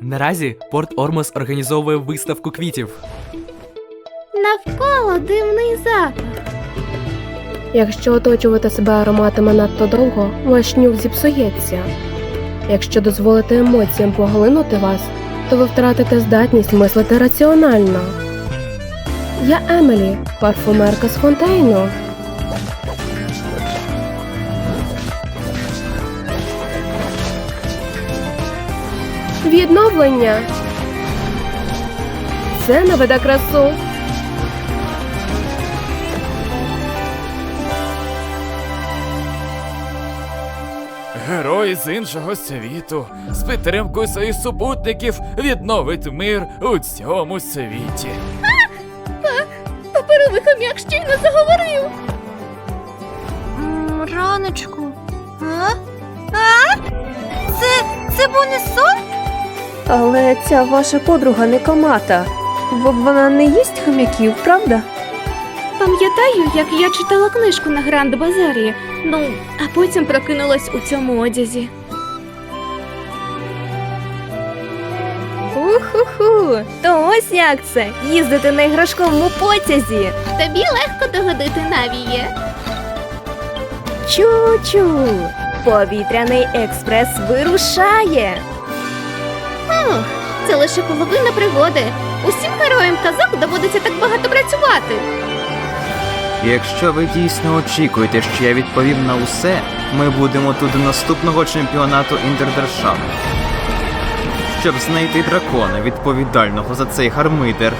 Наразі Порт Ормос організовує виставку квітів. Навколо дивний запах. Якщо оточувати себе ароматами надто довго, ваш нюх зіпсується. Якщо дозволити емоціям поглинути вас, то ви втратите здатність мислити раціонально. Я Емелі, парфумерка з фонтейну. Відновлення. Це наведе красу. Герой з іншого світу з підтримкою своїх супутників відновить мир у цьому світі. Паперовий хом'як щойно заговорив. Раночку. А? А? Це, це був не сон? Але ця ваша подруга не комата. Вона не їсть хомяків, правда? Пам'ятаю, як я читала книжку на Гранд Базарі. Ну, а потім прокинулась у цьому одязі. Уху-ху! То ось як це їздити на іграшковому потязі. Тобі легко догодити навіє. Чу-чу! Повітряний експрес вирушає. Ух, це лише половина пригоди. Усім героям казок доводиться так багато працювати. Якщо ви дійсно очікуєте, що я відповім на усе, ми будемо тут до наступного чемпіонату інтердержав. Щоб знайти дракона, відповідального за цей гармидер.